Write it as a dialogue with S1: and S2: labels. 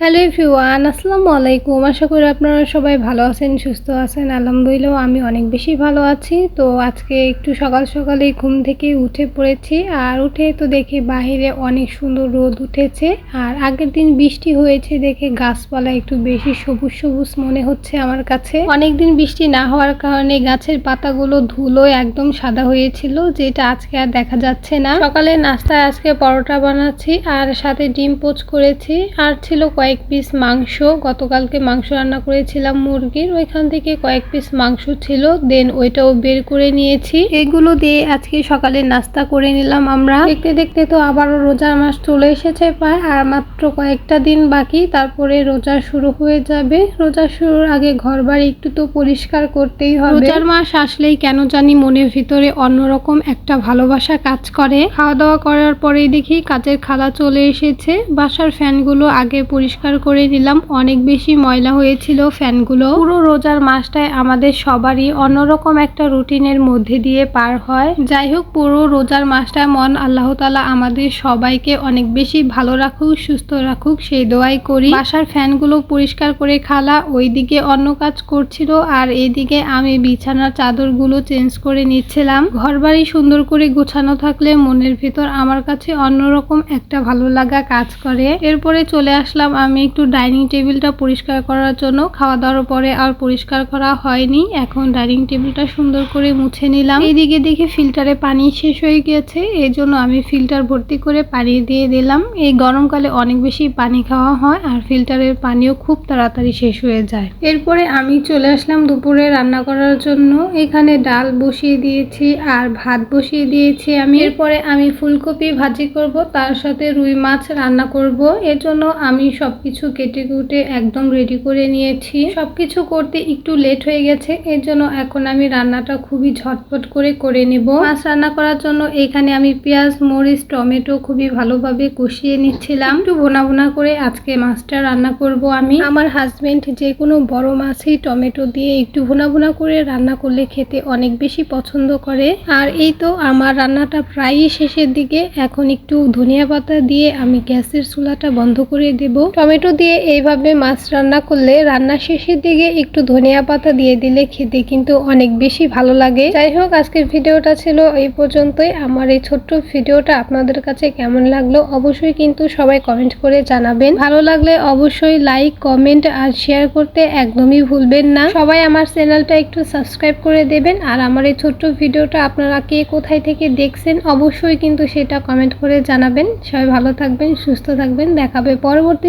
S1: Hello everyone আসসালামু আলাইকুম। আশা করি আপনারা সবাই ভালো আছেন, সুস্থ আছেন। আলহামদুলিল্লাহ, আমি অনেক বেশি ভালো আছি। তো আজকে একটু সকাল সকালে ঘুম থেকে উঠে পড়েছি। আর উঠে তো দেখি বাইরে অনেক সুন্দর রোদ উঠেছে। আর আগের দিন বৃষ্টি হয়েছে দেখে গাছপালা একটু বেশি সবুজ সবুজ মনে হচ্ছে আমার কাছে। অনেক দিন বৃষ্টি না হওয়ার কারণে গাছের পাতাগুলো ধুলোয় একদম সাদা হয়েছিল, যেটা আজকে আর দেখা যাচ্ছে না। সকালে নাস্তায় আজকে পরোটা বানাচ্ছি, আর সাথে ডিম পোচ করেছি। আর ছিল কয়েক পিস মাংস গতকালকে মাংস রান্না করেছিলাম মুরগির ওইখান থেকে কয়েক পিস মাংস ছিল দেন ওইটাও বের করে নিয়েছি। এগুলো দিয়ে আজকে সকালে নাস্তা করে নিলাম আমরা। দেখতে দেখতে তো আবারও রোজার মাস চলে এসেছে প্রায় আর মাত্র কয়েকটা দিন বাকি তারপরে রোজা শুরু হয়ে যাবে। রোজা শুরুর আগে ঘর বাড়ি একটু তো পরিষ্কার করতেই হবে। রোজার মাস আসলেই কেন জানি মনের ভিতরে অন্যরকম একটা ভালোবাসা কাজ করে। খাওয়া দাওয়া করার পরেই দেখি কাজের খালা চলে এসেছে বাসার ফ্যানগুলো আগে পরিষ্কার করে নিলাম অনেক বেশি ময়লা হয়েছিল ফ্যানগুলো। পুরো রোজার মাসটায় আমাদের সবারই অন্যরকম একটা রুটিনের মধ্যে দিয়ে পার হয়। যাই হোক, পুরো রোজার মাসটায় মন আল্লাহ তালা আমাদের সবাইকে অনেক বেশি ভালো রাখুক, সুস্থ রাখুক, সেই দোয়াই করি। বাসার ফ্যানগুলো পরিষ্কার করে খালা ওইদিকে অন্য কাজ করছিল আর এদিকে আমি বিছানার চাদরগুলো চেঞ্জ করে নিচ্ছিলাম। ঘর বাড়ি সুন্দর করে গোছানো থাকলে মনের ভিতর আমার কাছে অন্যরকম একটা ভালো লাগা কাজ করে। এরপরে চলে আসলাম আমি একটু ডাইনিং টেবিলটা পরিষ্কার করার জন্য খাওয়া দাওয়ার পরে আর পরিষ্কার করা হয়নি। এখন ডাইনিং টেবিলটা সুন্দর করে মুছে নিলাম। এইদিকে দেখে ফিল্টারে পানি শেষ হয়ে গেছে এই জন্য আমি ফিল্টার ভর্তি করে পানি দিয়ে দিলাম। এই গরমকালে অনেক বেশি পানি খাওয়া হয় আর ফিল্টারের পানিও খুব তাড়াতাড়ি শেষ হয়ে যায়। এরপরে আমি চলে আসলাম দুপুরে রান্না করার জন্য। এখানে ডাল বসিয়ে দিয়েছি আর ভাত বসিয়ে দিয়েছি আমি। এরপরে আমি ফুলকপি ভাজি করব, তার সাথে রুই মাছ রান্না করব। এর জন্য আমি সবকিছু কেটে কুটে একদম রেডি করে নিয়েছি। সবকিছু করতে একটু লেট হয়ে গেছে, এর জন্য এখন আমি রান্নাটা খুবই ঝটপট করে করে নেব। মাছ রান্না করার জন্য এখানে আমি পেঁয়াজ, মরিচ, টমেটো খুবই ভালোভাবে কষিয়ে নিচ্ছিলাম। একটু ভোনা ভোনা করে আজকে মাছটা রান্না করব আমি। আমার হাজবেন্ড যে কোনো বড় মাছই টমেটো দিয়ে একটু ভোনা ভোনা করে রান্না করলে খেতে অনেক বেশি পছন্দ করে। আর এই তো আমার রান্নাটা প্রায়ই শেষের দিকে, এখন একটু ধনিয়া পাতা দিয়ে আমি গ্যাসের চুলাটা বন্ধ করে দেব। টমেটো দিয়ে এইভাবে মাছ রান্না করলে রান্না শেষের দিকে একটু ধনিয়া পাতা দিয়ে দিলে খেতে কিন্তু অনেক বেশি ভালো লাগে। যাই হোক, আজকের ভিডিওটা ছিল এই পর্যন্তই। আমার এই ছোট্ট ভিডিওটা আপনাদের কাছে কেমন লাগল অবশ্যই কিন্তু সবাই কমেন্ট করে জানাবেন। ভালো লাগলে অবশ্যই লাইক, কমেন্ট আর শেয়ার করতে একদমই ভুলবেন না। সবাই আমার চ্যানেলটা একটু সাবস্ক্রাইব করে দেবেন। আর আমার এই ছোট্ট ভিডিওটা আপনারা কে কোথায় থেকে দেখছেন অবশ্যই কিন্তু সেটা কমেন্ট করে জানাবেন। সবাই ভালো থাকবেন, সুস্থ থাকবেন। দেখাবে পরবর্তী